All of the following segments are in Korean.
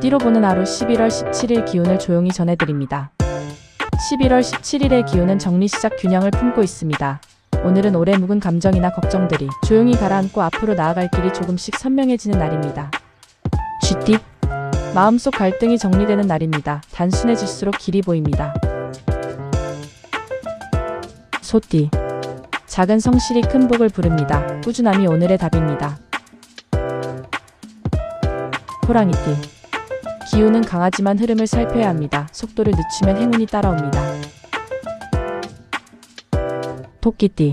띠로 보는 하루 11월 17일 기운을 조용히 전해드립니다. 11월 17일의 기운은 정리 시작 균형을 품고 있습니다. 오늘은 오래 묵은 감정이나 걱정들이 조용히 가라앉고 앞으로 나아갈 길이 조금씩 선명해지는 날입니다. 쥐띠 마음속 갈등이 정리되는 날입니다. 단순해질수록 길이 보입니다. 소띠 작은 성실이 큰 복을 부릅니다. 꾸준함이 오늘의 답입니다. 호랑이띠 기운은 강하지만 흐름을 살펴야 합니다. 속도를 늦추면 행운이 따라옵니다. 토끼띠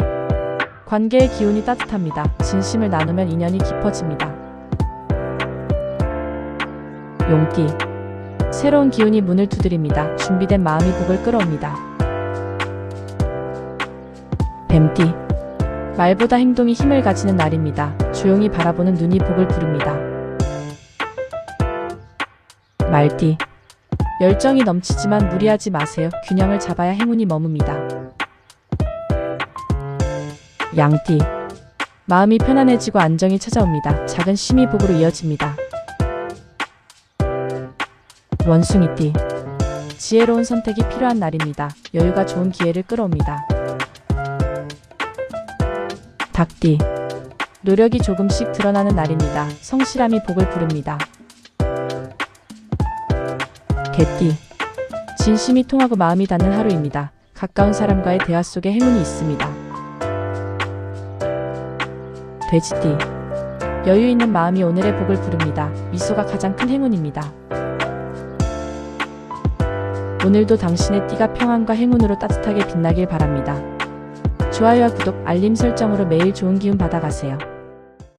관계의 기운이 따뜻합니다. 진심을 나누면 인연이 깊어집니다. 용띠 새로운 기운이 문을 두드립니다. 준비된 마음이 복을 끌어옵니다. 뱀띠 말보다 행동이 힘을 가지는 날입니다. 조용히 바라보는 눈이 복을 부릅니다. 말띠 열정이 넘치지만 무리하지 마세요. 균형을 잡아야 행운이 머뭅니다. 양띠 마음이 편안해지고 안정이 찾아옵니다. 작은 쉼이 복으로 이어집니다. 원숭이띠 지혜로운 선택이 필요한 날입니다. 여유가 좋은 기회를 끌어옵니다. 닭띠 노력이 조금씩 드러나는 날입니다. 성실함이 복을 부릅니다. 개띠 진심이 통하고 마음이 닿는 하루입니다. 가까운 사람과의 대화 속에 행운이 있습니다. 돼지띠 여유 있는 마음이 오늘의 복을 부릅니다. 미소가 가장 큰 행운입니다. 오늘도 당신의 띠가 평안과 행운으로 따뜻하게 빛나길 바랍니다. 좋아요와 구독, 알림 설정으로 매일 좋은 기운 받아가세요.